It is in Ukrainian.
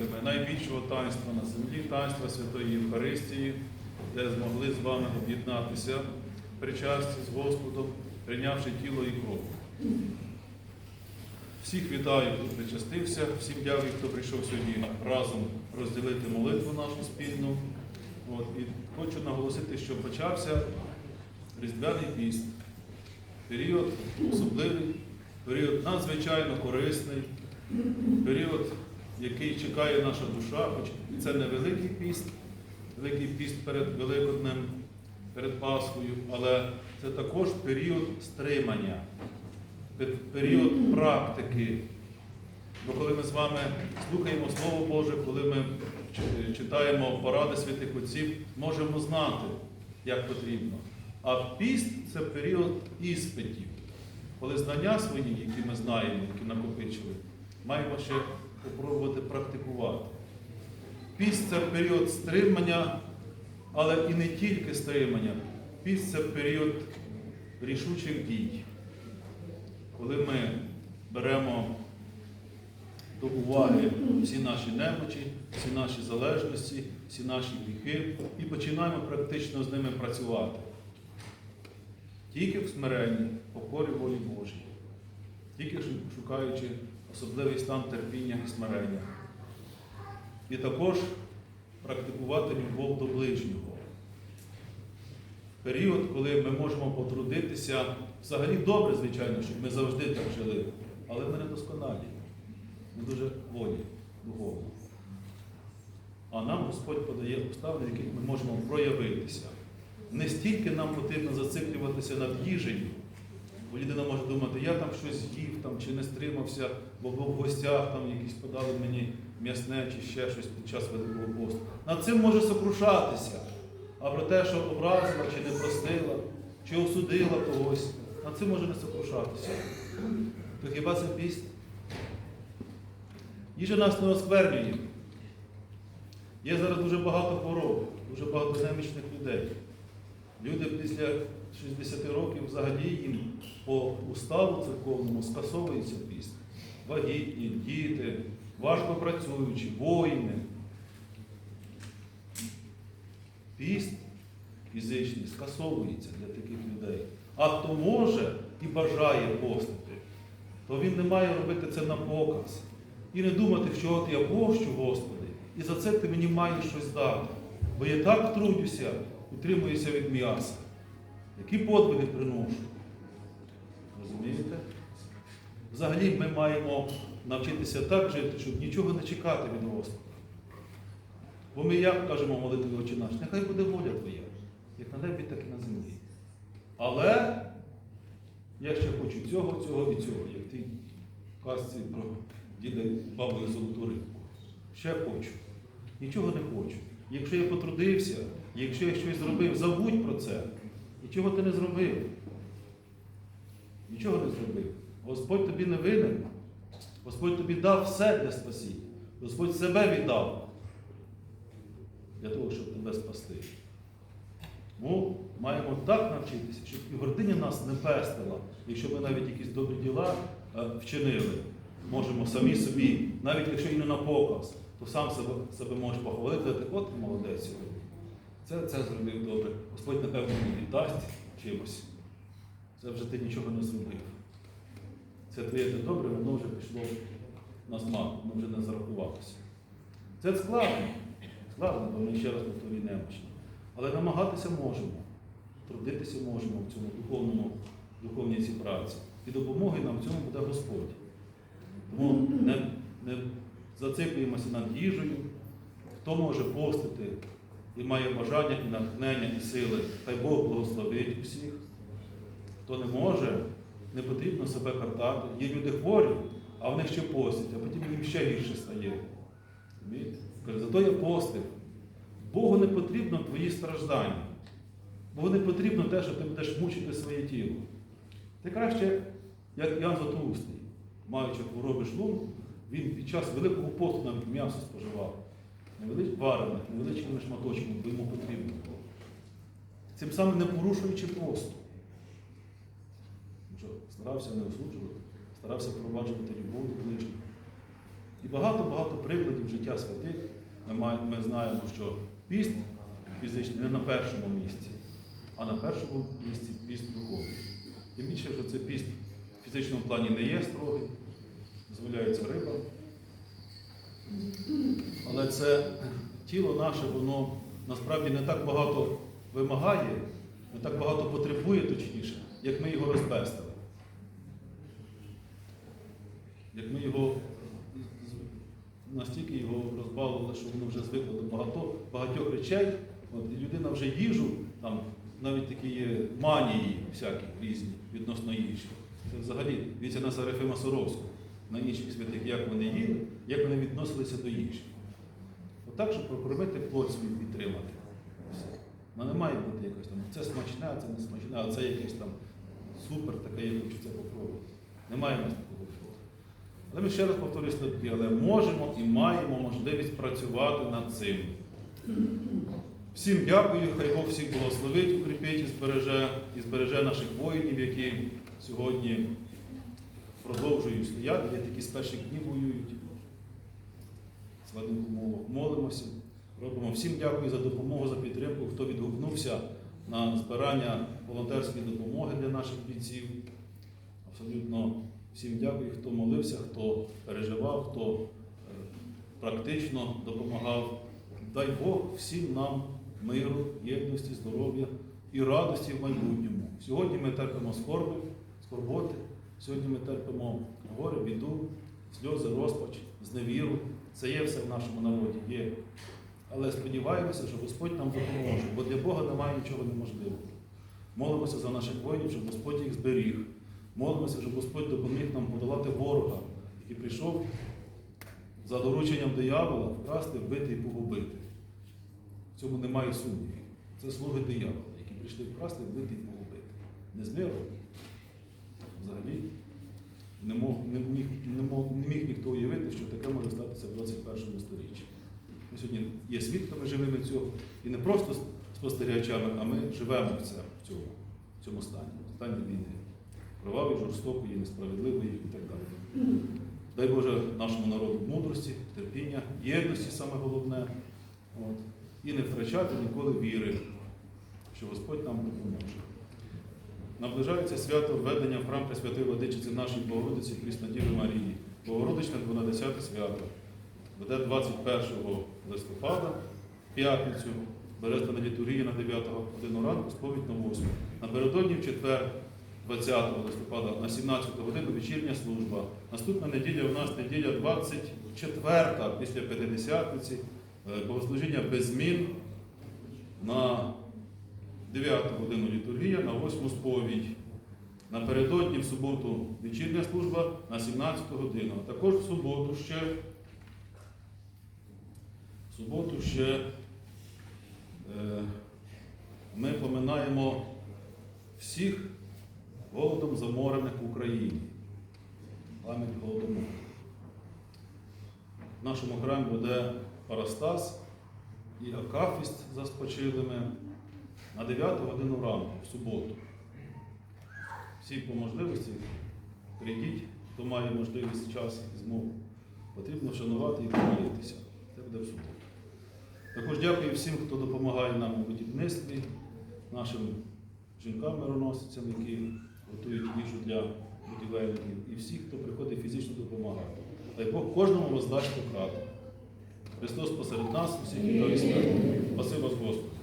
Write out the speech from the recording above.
учасниками найбільшого таїнства на землі, таїнства Святої Євхаристії, де змогли з вами об'єднатися причасті з Господом, прийнявши тіло і кров. Всіх вітаю, хто причастився, всім дякую, хто прийшов сьогодні разом розділити молитву нашу спільну. От, і хочу наголосити, що почався Різдвяний піст. Період особливий, період надзвичайно корисний, період, який чекає наша душа, хоч це не великий піст, великий піст перед Великоднем, перед Пасхою, але це також період стримання, період практики. Бо коли ми з вами слухаємо Слово Боже, коли ми читаємо поради святих отців, можемо знати, як потрібно. А піст це період іспитів, коли знання свої, які ми знаємо, які накопичили, маємо ще спробувати практикувати. Піст це період стримання, але і не тільки стримання. Піст це період рішучих дій. Коли ми беремо до уваги всі наші немочі, всі наші залежності, всі наші гріхи і починаємо практично з ними працювати. Тільки в смиренні, покорі волі Божій, тільки шукаючи особливий стан терпіння і смирення. І також практикувати любов до ближнього. Період, коли ми можемо потрудитися, взагалі добре, звичайно, щоб ми завжди так жили, але ми не досконалі, ми дуже волі духовно. А нам Господь подає обставини, в яких ми можемо проявитися. Не стільки нам потрібно зациклюватися над їжею, бо людина може думати, я там щось з'їв там, чи не стримався, бо був в гостях, там якісь подали мені м'ясне чи ще щось під час Великого посту. Над цим може сокрушатися. А про те, що образила, чи не простила, чи осудила когось, над цим може не сокрушатися. То хіба це піст? Їжа нас не осквернює. Є зараз дуже багато хвороб, дуже багато немічних людей. Люди після 60 років взагалі їм по уставу церковному скасовується піст. Вагітні, діти, важко працюючі, воїни. Піст фізичний скасовується для таких людей. А хто може і бажає постити, то він не має робити це на показ. І не думати, що от я пощу, Господи, і за це ти мені маєш щось дати. Бо я так трудюся, утримуюся від м'яса. Які подвиги приношу? Взагалі ми маємо навчитися так жити, щоб нічого не чекати від Господа. Бо ми як кажемо в молитві Отче наш, нехай буде воля Твоя, як на небі, так і на землі. Але я ще хочу цього, цього і цього, як в тій казці про діда бабу золоту рибку. Ще хочу. Нічого не хочу. Якщо я потрудився, якщо я щось зробив, забудь про це. Нічого ти не зробив. Нічого не зробив. Господь тобі не винен. Господь тобі дав все для спасіння. Господь себе віддав для того, щоб тебе спасти. Тому маємо так навчитися, щоб і гординя нас не пестила, якщо ми навіть якісь добрі діла е, вчинили. Можемо самі собі, навіть якщо і не на показ, то сам себе, себе можеш похвалити, ти от молодець сьогодні. Це, це зробив добре. Господь, напевно, мені віддасть чимось. Це вже ти нічого не зробив. Це твоє добре, воно вже пішло на смак, воно вже не зарахувалося. Це складно. Складно, бо ми ще раз повторюю немощні. Але намагатися можемо, трудитися можемо в цьому духовному, духовній цій праці. І допомоги нам в цьому буде Господь. Тому не, не зациклюємося над їжею. Хто може постити і має бажання, і натхнення, і сили, хай Бог благословить усіх. Хто не може, не потрібно себе картати. Є люди хворі, а в них ще постять, а потім їм ще гірше стає. Каже, зато я постив. Богу не потрібно твої страждання. Богу не потрібно те, що ти будеш мучити своє тіло. Ти краще, як Ян Златоустий, маючи хвороби шлунку, він під час Великого посту навіть м'ясо споживав. Невелич... Варене, невеличкими шматочками, бо йому потрібно було. Цим самим не порушуючи посту. Що старався не осуджувати, старався впроваджувати любов до ближнього. І багато-багато прикладів життя святих. Ми, знаємо, що піст фізичний не на першому місці, а на першому місці піст духовний. Тим більше, що це піст в фізичному плані не є строгий, дозволяється риба. Але це тіло наше, воно насправді не так багато вимагає, не так багато потребує, точніше, як ми його розбестили. Як ми його настільки його розбавили, що воно вже звикло до багато, багатьох речей. От, людина вже їжу, там навіть такі є манії всякі різні відносно їжі. Це взагалі дивіться на Серафима Соровського, на інших святих, як вони їли, як вони відносилися до їжі. Отак, щоб прокормити плоть свій підтримати. Все. Ну, не має бути якось там, це смачне, а це не смачне, а це якесь там супер, таке, я хочу це попробувати. Немає в нас такого фото. Але ми ще раз повторюю слабкі, але можемо і маємо можливість працювати над цим. Всім дякую, хай Бог всіх благословить, укріпить і збереже, і збереже наших воїнів, які сьогодні продовжують стояти, такі з перших днів воюють складних умовах. Молимося, робимо. Всім дякую за допомогу, за підтримку, хто відгукнувся на збирання волонтерської допомоги для наших бійців. Абсолютно всім дякую, хто молився, хто переживав, хто е, практично допомагав. Дай Бог всім нам миру, єдності, здоров'я і радості в майбутньому. Сьогодні ми терпимо скорби, скорботи, сьогодні ми терпимо горе, біду, сльози, розпач, зневіру. Це є все в нашому народі, є. Але сподіваємося, що Господь нам допоможе, бо для Бога немає нічого неможливого. Молимося за наших воїнів, щоб Господь їх зберіг. Молимося, щоб Господь допоміг нам подолати ворога, який прийшов за дорученням диявола вкрасти, вбити і погубити. В цьому немає сумнівів. Це слуги диявола, які прийшли вкрасти, вбити і погубити. Не з. Взагалі не, мог, не, міг, не, мог, не міг ніхто уявити, що таке може статися в 21 сторіччі. Ми сьогодні є свідками живими цього, і не просто спостерігачами, а ми живемо в, цьому, в цьому стані, в стані війни. Кровавої, жорстокої, несправедливої і так далі. Дай Боже нашому народу мудрості, терпіння, єдності саме головне. От. І не втрачати ніколи віри, що Господь нам допоможе. Наближається свято введення в храм Пресвятої Владичиці нашої Богородиці Пріснодіви Марії. Богородичне 12 свято. Буде 21 листопада, п'ятницю, Берестана літургія на 9 годину ранку, сповідь на 8. Напередодні в четвер, 20 листопада, на 17 годину вечірня служба. Наступна неділя у нас неділя 24 після П'ятидесятниці, е, богослужіння без змін на 9 годину літургія, на 8 сповідь. Напередодні в суботу вечірня служба на 17 годину. А також в суботу ще, в суботу ще е, ми поминаємо всіх голодом заморених в Україні. Пам'ять голодомору. В нашому храмі буде Парастас і Акафіст за спочилими на 9 годину ранку, в суботу. Всі по можливості прийдіть, хто має можливість, час і змогу. Потрібно вшанувати і помолитися. Це буде в суботу. Також дякую всім, хто допомагає нам у будівництві, нашим жінкам-мироносицям, які готують їжу для будівельників, і всіх, хто приходить фізично допомагати. Дай Бог кожному воздасть пократу. Христос посеред нас, усіх вітаю смерть. Спасибо Господь.